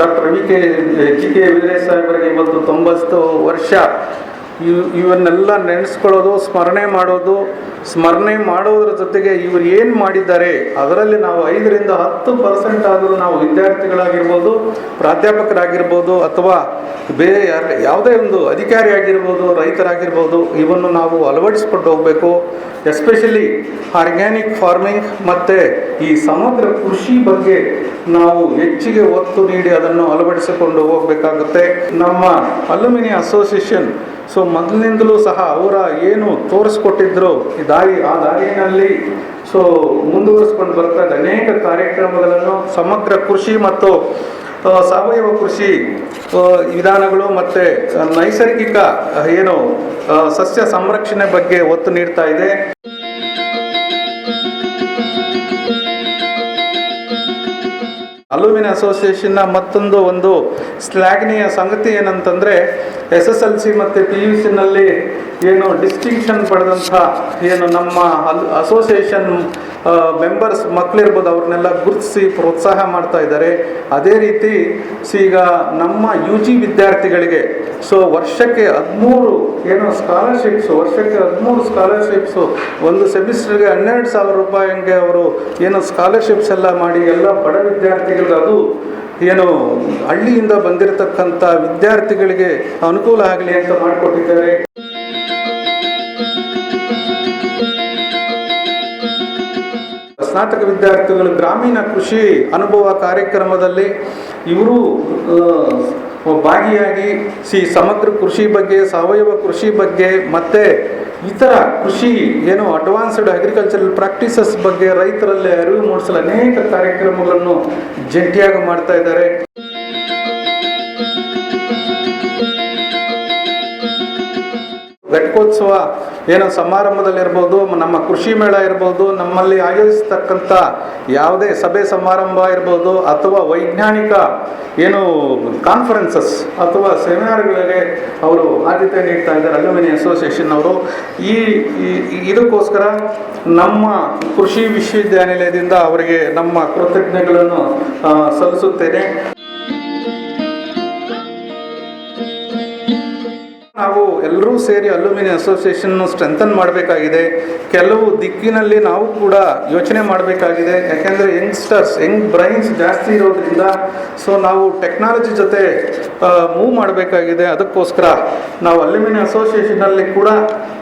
Doctor V K G K Veeresh ಸಾಹೇಬರಿಗೆ ಇವತ್ತು ತೊಂಬತ್ತು ವರ್ಷ ಇವ್ ಇವನ್ನೆಲ್ಲ ನೆನೆಸ್ಕೊಳ್ಳೋದು, ಸ್ಮರಣೆ ಮಾಡೋದು, ಸ್ಮರಣೆ ಮಾಡೋದ್ರ ಜೊತೆಗೆ ಇವರು ಏನು ಮಾಡಿದ್ದಾರೆ, ಅದರಲ್ಲಿ ನಾವು ಐದರಿಂದ ಹತ್ತು ಪರ್ಸೆಂಟ್ ಆದರೂ ನಾವು ವಿದ್ಯಾರ್ಥಿಗಳಾಗಿರ್ಬೋದು, ಪ್ರಾಧ್ಯಾಪಕರಾಗಿರ್ಬೋದು, ಅಥವಾ ಬೇರೆ ಯಾರ, ಯಾವುದೇ ಒಂದು ಅಧಿಕಾರಿ ಆಗಿರ್ಬೋದು ರೈತರಾಗಿರ್ಬೋದು, ಇವನ್ನು ನಾವು ಅಳವಡಿಸ್ಕೊಂಡು ಹೋಗಬೇಕು. ಎಸ್ಪೆಷಲಿ ಆರ್ಗ್ಯಾನಿಕ್ ಫಾರ್ಮಿಂಗ್ ಮತ್ತು ಈ ಸಮಗ್ರ ಕೃಷಿ ಬಗ್ಗೆ ನಾವು ಹೆಚ್ಚಿಗೆ ಒತ್ತು ನೀಡಿ ಅದನ್ನು ಅಳವಡಿಸಿಕೊಂಡು ಹೋಗಬೇಕಾಗುತ್ತೆ. ನಮ್ಮ ಅಲ್ಯೂಮಿನಿಯಂ ಅಸೋಸಿಯೇಷನ್ ಸೊ ಮೊದಲಿನಿಂದಲೂ ಸಹ ಅವರ ಏನು ತೋರಿಸ್ಕೊಟ್ಟಿದ್ರು ಈ ದಾರಿ, ಆ ದಾರಿನಲ್ಲಿ ಸೊ ಮುಂದುವರಿಸ್ಕೊಂಡು ಬರ್ತಾ ಅನೇಕ ಕಾರ್ಯಕ್ರಮಗಳನ್ನು, ಸಮಗ್ರ ಕೃಷಿ ಮತ್ತು ಸಾವಯವ ಕೃಷಿ ವಿಧಾನಗಳು ಮತ್ತು ನೈಸರ್ಗಿಕ ಏನು ಸಸ್ಯ ಸಂರಕ್ಷಣೆ ಬಗ್ಗೆ ಒತ್ತು ನೀಡ್ತಾ ಇದೆ. ಅಲುಮಿನ ಅಸೋಸಿಯೇಷನ್ನ ಮತ್ತೊಂದು ಒಂದು ಶ್ಲಾಘನೀಯ ಸಂಗತಿ ಏನಂತಂದರೆ ಎಸ್ ಎಸ್ ಎಲ್ ಸಿ ಮತ್ತು ಪಿ ಯು ಸಿನಲ್ಲಿ ಏನು ಡಿಸ್ಟಿಂಕ್ಷನ್ ಪಡೆದಂಥ ಏನು ನಮ್ಮ ಅಲ್ ಅಸೋಸಿಯೇಷನ್ ಮೆಂಬರ್ಸ್ ಮಕ್ಕಳಿರ್ಬೋದು ಅವ್ರನ್ನೆಲ್ಲ ಗುರುತಿಸಿ ಪ್ರೋತ್ಸಾಹ ಮಾಡ್ತಾ ಇದ್ದಾರೆ. ಅದೇ ರೀತಿ ಈಗ ನಮ್ಮ ಯು ಜಿ ವಿದ್ಯಾರ್ಥಿಗಳಿಗೆ ಸೊ ವರ್ಷಕ್ಕೆ ಹದಿಮೂರು ಏನು ಸ್ಕಾಲರ್ಶಿಪ್ಸು ವರ್ಷಕ್ಕೆ ಹದಿಮೂರು ಸ್ಕಾಲರ್ಶಿಪ್ಸು ಒಂದು ಸೆಮಿಸ್ಟರ್ಗೆ ಹನ್ನೆರಡು ಸಾವಿರ ರೂಪಾಯಿ ಹಂಗೆ ಅವರು ಏನು ಸ್ಕಾಲರ್ಶಿಪ್ಸ್ ಎಲ್ಲ ಮಾಡಿ ಎಲ್ಲ ಬಡ ವಿದ್ಯಾರ್ಥಿಗಳಿಗೆ ಅದು ಏನು ಹಳ್ಳಿಯಿಂದ ಬಂದಿರತಕ್ಕಂಥ ವಿದ್ಯಾರ್ಥಿಗಳಿಗೆ ಅನುಕೂಲ ಆಗಲಿ ಅಂತ ಮಾಡಿಕೊಟ್ಟಿದ್ದಾರೆ. ಸ್ನಾತಕ ವಿದ್ಯಾರ್ಥಿಗಳು ಗ್ರಾಮೀಣ ಕೃಷಿ ಅನುಭವ ಕಾರ್ಯಕ್ರಮದಲ್ಲಿ ಇವರು ಭಾಗಿಯಾಗಿ ಸಿ ಸಮಗ್ರ ಕೃಷಿ ಬಗ್ಗೆ, ಸಾವಯವ ಕೃಷಿ ಬಗ್ಗೆ, ಮತ್ತು ಇತರ ಕೃಷಿ, ಏನು ಅಡ್ವಾನ್ಸ್ಡ್ ಅಗ್ರಿಕಲ್ಚರಲ್ ಪ್ರಾಕ್ಟೀಸಸ್ ಬಗ್ಗೆ ರೈತರಲ್ಲಿ ಅರಿವು ಮೂಡಿಸಲು ಅನೇಕ ಕಾರ್ಯಕ್ರಮಗಳನ್ನು ಜಂಟಿಯಾಗಿ ಮಾಡ್ತಾ ಇದ್ದಾರೆ. ಘಟಿಕೋತ್ಸವ ಏನೋ ಸಮಾರಂಭದಲ್ಲಿರ್ಬೋದು, ನಮ್ಮ ಕೃಷಿ ಮೇಳ ಇರ್ಬೋದು, ನಮ್ಮಲ್ಲಿ ಆಯೋಜಿಸ್ತಕ್ಕಂಥ ಯಾವುದೇ ಸಭೆ ಸಮಾರಂಭ ಇರ್ಬೋದು, ಅಥವಾ ವೈಜ್ಞಾನಿಕ ಏನು ಕಾನ್ಫರೆನ್ಸಸ್ ಅಥವಾ ಸೆಮಿನಾರ್ಗಳಿಗೆ ಅವರು ಆದ್ಯತೆ ನೀಡ್ತಾ ಇದ್ದಾರೆ ಅಲ್ಯೂಮಿನಿ ಅಸೋಸಿಯೇಷನ್ ಅವರು. ಈ ಇದಕ್ಕೋಸ್ಕರ ನಮ್ಮ ಕೃಷಿ ವಿಶ್ವವಿದ್ಯಾನಿಲಯದಿಂದ ಅವರಿಗೆ ನಮ್ಮ ಕೃತಜ್ಞತೆಗಳನ್ನು ಸಲ್ಲಿಸುತ್ತೇನೆ. ನಾವು ಎಲ್ಲರೂ ಸೇರಿ ಅಲ್ಯೂಮಿನಿಯಂ ಅಸೋಸಿಯೇಷನ್ ಸ್ಟ್ರೆಂಥನ್ ಮಾಡಬೇಕಾಗಿದೆ. ಕೆಲವು ದಿಕ್ಕಿನಲ್ಲಿ ನಾವು ಕೂಡ ಯೋಚನೆ ಮಾಡಬೇಕಾಗಿದೆ. ಯಾಕೆಂದರೆ ಯಂಗ್ಸ್ಟರ್ಸ್, ಯಂಗ್ ಬ್ರೈನ್ಸ್ ಜಾಸ್ತಿ ಇರೋದ್ರಿಂದ ಸೊ ನಾವು ಟೆಕ್ನಾಲಜಿ ಜೊತೆ ಮೂವ್ ಮಾಡಬೇಕಾಗಿದೆ. ಅದಕ್ಕೋಸ್ಕರ ನಾವು ಅಲ್ಯೂಮಿನಿಯಂ ಅಸೋಸಿಯೇಷನಲ್ಲಿ ಕೂಡ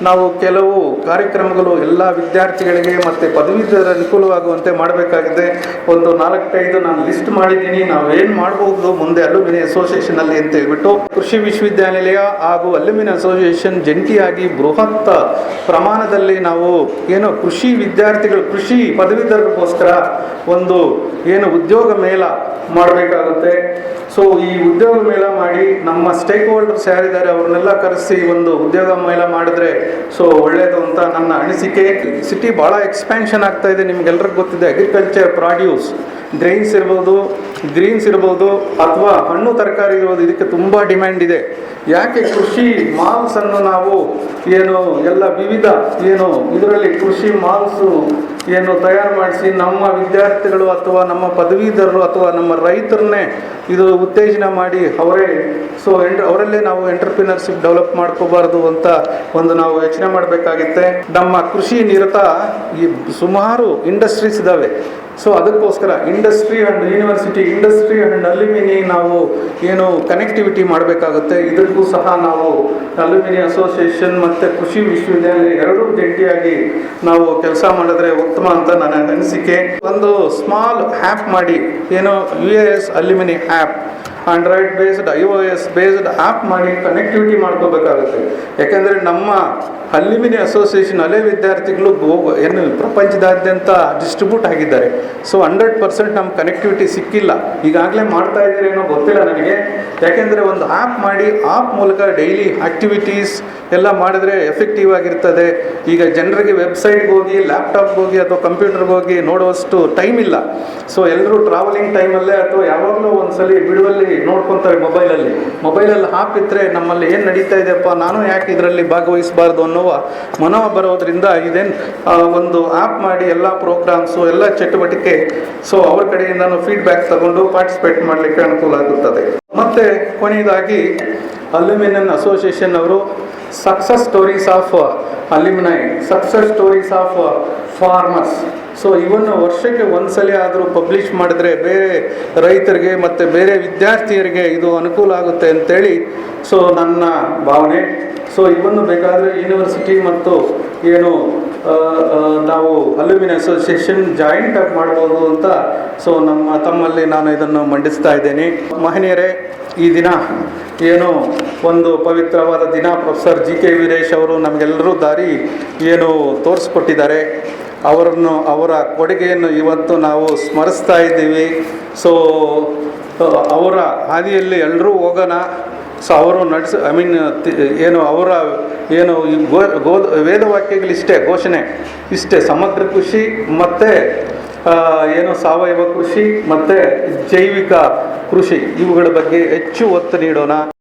ನಾವು ಕೆಲವು ಕಾರ್ಯಕ್ರಮಗಳು ಎಲ್ಲ ವಿದ್ಯಾರ್ಥಿಗಳಿಗೆ ಮತ್ತು ಪದವೀಧರ ಅನುಕೂಲವಾಗುವಂತೆ ಮಾಡಬೇಕಾಗಿದೆ. ಒಂದು ನಾಲ್ಕೈದು ನಾನು ಲಿಸ್ಟ್ ಮಾಡಿದ್ದೀನಿ. ನಾವು ಏನು ಮಾಡ್ಬೋದು ಮುಂದೆ ಅಲ್ಯೂಮಿನಿಯಂ ಅಸೋಸಿಯೇಷನಲ್ಲಿ ಅಂತ ಹೇಳ್ಬಿಟ್ಟು ಕೃಷಿ ವಿಶ್ವವಿದ್ಯಾನಿಲಯ ಹಾಗೂ ಅಲ್ಯೂಮಿನಿ ಅಸೋಸಿಯೇಷನ್ ಜಂಟಿಯಾಗಿ ಬೃಹತ್ ಪ್ರಮಾಣದಲ್ಲಿ ನಾವು ಏನು ಕೃಷಿ ವಿದ್ಯಾರ್ಥಿಗಳು, ಕೃಷಿ ಪದವೀಧರರಿಗೋಸ್ಕರ ಒಂದು ಏನು ಉದ್ಯೋಗ ಮೇಳ ಮಾಡಬೇಕಾಗುತ್ತೆ. ಸೊ ಈ ಉದ್ಯೋಗ ಮೇಳ ಮಾಡಿ ನಮ್ಮ ಸ್ಟೇಕ್ ಹೋಲ್ಡರ್ಸ್ ಯಾರಿದ್ದಾರೆ ಅವ್ರನ್ನೆಲ್ಲ ಕರೆಸಿ ಒಂದು ಉದ್ಯೋಗ ಮೇಳ ಮಾಡಿದ್ರೆ ಸೊ ಒಳ್ಳೆಯದು ಅಂತ ನನ್ನ ಅನಿಸಿಕೆ. ಸಿಟಿ ಭಾಳ ಎಕ್ಸ್ಪ್ಯಾನ್ಷನ್ ಆಗ್ತಾ ಇದೆ, ನಿಮ್ಗೆಲ್ರಿಗೂ ಗೊತ್ತಿದೆ ಅಗ್ರಿಕಲ್ಚರ್ ಪ್ರಾಡ್ಯೂಸ್ ಗ್ರೈನ್ಸ್ ಇರ್ಬೋದು, ಗ್ರೀನ್ಸ್ ಇರ್ಬೋದು ಅಥವಾ ಹಣ್ಣು, ತರಕಾರಿ ಇರ್ಬೋದು, ಇದಕ್ಕೆ ತುಂಬ ಡಿಮ್ಯಾಂಡ್ ಇದೆ. ಯಾಕೆ ಕೃಷಿ ಮಾಲ್ಸ್ ಅನ್ನು ನಾವು ಏನು ಎಲ್ಲ ವಿವಿಧ ಏನು ಇದರಲ್ಲಿ ಕೃಷಿ ಮಾಲ್ಸು ಏನು ತಯಾರು ಮಾಡಿಸಿ ನಮ್ಮ ವಿದ್ಯಾರ್ಥಿಗಳು ಅಥವಾ ನಮ್ಮ ಪದವೀಧರರು ಅಥವಾ ನಮ್ಮ ರೈತರನ್ನೇ ಇದು ಉತ್ತೇಜನ ಮಾಡಿ ಅವರೇ ಸೊ ಎಂಟ್ ಅವರಲ್ಲೇ ನಾವು ಎಂಟರ್ಪ್ರಿನರ್ಶಿಪ್ ಡೆವಲಪ್ ಮಾಡ್ಕೋಬಾರ್ದು ಅಂತ ಒಂದು ನಾವು ಯೋಚನೆ ಮಾಡಬೇಕಾಗಿತ್ತೆ. ನಮ್ಮ ಕೃಷಿ ನಿರತ ಈ ಸುಮಾರು ಇಂಡಸ್ಟ್ರೀಸ್ ಇದ್ದಾವೆ ಸೊ ಅದಕ್ಕೋಸ್ಕರ industry and university industry and alumni ನಾವು ಏನು ಕನೆಕ್ಟಿವಿಟಿ ಮಾಡಬೇಕಾಗುತ್ತೆ. ಇದಕ್ಕೂ ಸಹ ನಾವು ಅಲ್ಯೂಮಿನಿ ಅಸೋಸಿಯೇಷನ್ ಮತ್ತು ಕೃಷಿ ವಿಶ್ವವಿದ್ಯಾಲಯ ಎರಡೂ ಜಂಟಿಯಾಗಿ ನಾವು ಕೆಲಸ ಮಾಡಿದ್ರೆ ಉತ್ತಮ ಅಂತ ನನ್ನ ಅನಿಸಿಕೆ. ಒಂದು ಸ್ಮಾಲ್ ಆ್ಯಪ್ ಮಾಡಿ, ಏನು U A S alumni app android based I O S based app ಮಾಡಿ ಕನೆಕ್ಟಿವಿಟಿ ಮಾಡ್ಕೋಬೇಕಾಗುತ್ತೆ. ಯಾಕೆಂದರೆ ನಮ್ಮ ಅಲ್ಯೂಮಿನಿ ಅಸೋಸಿಯೇಷನ್ ಹಲೇ ವಿದ್ಯಾರ್ಥಿಗಳು ಏನು ಪ್ರಪಂಚದಾದ್ಯಂತ ಡಿಸ್ಟ್ರಿಬ್ಯೂಟ್ ಆಗಿದ್ದಾರೆ. ಸೊ ಹಂಡ್ರೆಡ್ ಪರ್ಸೆಂಟ್ ನಮ್ಮ ಕನೆಕ್ಟಿವಿಟಿ ಸಿಕ್ಕಿಲ್ಲ. ಈಗಾಗಲೇ ಮಾಡ್ತಾ ಇದ್ದೀರಿ ಏನೋ ಗೊತ್ತಿಲ್ಲ ನನಗೆ. ಯಾಕೆಂದರೆ ಒಂದು ಆ್ಯಪ್ ಮಾಡಿ ಆ್ಯಪ್ ಮೂಲಕ ಡೈಲಿ ಆ್ಯಕ್ಟಿವಿಟೀಸ್ ಎಲ್ಲ ಮಾಡಿದ್ರೆ ಎಫೆಕ್ಟಿವ್ ಆಗಿರ್ತದೆ. ಈಗ ಜನರಿಗೆ ವೆಬ್ಸೈಟ್ಗೆ ಹೋಗಿ ಲ್ಯಾಪ್ಟಾಪ್ಗೆ ಹೋಗಿ, ಅಥವಾ ಕಂಪ್ಯೂಟರ್ಗೆ ಹೋಗಿ ನೋಡುವಷ್ಟು ಟೈಮ್ ಇಲ್ಲ. ಸೊ ಎಲ್ಲರೂ ಟ್ರಾವೆಲಿಂಗ್ ಟೈಮಲ್ಲೇ ಅಥವಾ ಯಾವಾಗಲೂ ಒಂದ್ಸಲಿ ಬಿಡುವಲ್ಲಿ ನೋಡ್ಕೊತಾರೆ ಮೊಬೈಲಲ್ಲಿ ಮೊಬೈಲಲ್ಲಿ ಹಾಕಿದ್ರೆ ನಮ್ಮಲ್ಲಿ ಏನು ನಡೀತಾ ಇದೆಯಪ್ಪ? ನಾನು ಯಾಕೆ ಇದರಲ್ಲಿ ಭಾಗವಹಿಸಬಾರ್ದು ಅನ್ನುವ ಮನೋ ಬರೋದ್ರಿಂದ ಇದೇನು ಒಂದು ಆ್ಯಪ್ ಮಾಡಿ ಎಲ್ಲ ಪ್ರೋಗ್ರಾಮ್ಸು ಎಲ್ಲ ಚಟುವಟಿಕೆ ಸೊ ಅವ್ರ ಕಡೆಯಿಂದನೂ ಫೀಡ್ಬ್ಯಾಕ್ ತಗೊಂಡು ಪಾರ್ಟಿಸಿಪೇಟ್ ಮಾಡಲಿಕ್ಕೆ ಅನುಕೂಲ ಆಗುತ್ತದೆ. ಮತ್ತು ಕೊನೆಯದಾಗಿ ಅಲ್ಯೂಮಿನಿಯನ್ ಅಸೋಸಿಯೇಷನ್ ಅವರು success stories of alumni success stories of farmers so ಇವನ್ನು ವರ್ಷಕ್ಕೆ ಒಂದ್ಸಲ ಆದರೂ ಪಬ್ಲಿಷ್ ಮಾಡಿದ್ರೆ ಬೇರೆ ರೈತರಿಗೆ ಮತ್ತು ಬೇರೆ ವಿದ್ಯಾರ್ಥಿಯರಿಗೆ ಇದು ಅನುಕೂಲ ಆಗುತ್ತೆ ಅಂತೇಳಿ ಸೊ, ನನ್ನ ಭಾವನೆ. ಸೊ ಇವನ್ನು ಬೇಕಾದರೆ ಯೂನಿವರ್ಸಿಟಿ ಮತ್ತು ಏನು ನಾವು ಅಲ್ಯೂಮಿನ ಅಸೋಸಿಯೇಷನ್ ಜಾಯಿಂಟ್ ಆಗಿ ಮಾಡ್ಬೋದು ಅಂತ ಸೊ, ನಮ್ಮ, ತಮ್ಮಲ್ಲಿ ನಾನು ಇದನ್ನು ಮಂಡಿಸ್ತಾ ಇದ್ದೇನೆ. ಮಹನೀಯರೇ, ಈ ದಿನ ಏನು ಒಂದು ಪವಿತ್ರವಾದ ದಿನ ಪ್ರೊಫೆಸರ್ ಜಿ ಕೆ ವೀರೇಶ್ ಅವರು ನಮಗೆಲ್ಲರೂ ದಾರಿ ಏನು ತೋರಿಸ್ಕೊಟ್ಟಿದ್ದಾರೆ. ಅವರನ್ನು, ಅವರ ಕೊಡುಗೆಯನ್ನು ಇವತ್ತು ನಾವು ಸ್ಮರಿಸ್ತಾ ಇದ್ದೀವಿ. ಸೊ ಅವರ ಹಾದಿಯಲ್ಲಿ ಎಲ್ಲರೂ ಹೋಗೋಣ. ಸೊ ಅವರು ನಡೆಸ ಐ ಮೀನ್ ಏನು, ಅವರ, ಏನು ಗೋ ಗೋ ವೇದವಾಕ್ಯಗಳಿಷ್ಟೇ ಘೋಷಣೆ ಇಷ್ಟೇ. ಸಮಗ್ರ ಕೃಷಿ ಮತ್ತು ಏನು ಸಾವಯವ ಕೃಷಿ ಮತ್ತು ಜೈವಿಕ ಕೃಷಿ, ಇವುಗಳ ಬಗ್ಗೆ ಹೆಚ್ಚು ಒತ್ತು ನೀಡೋಣ.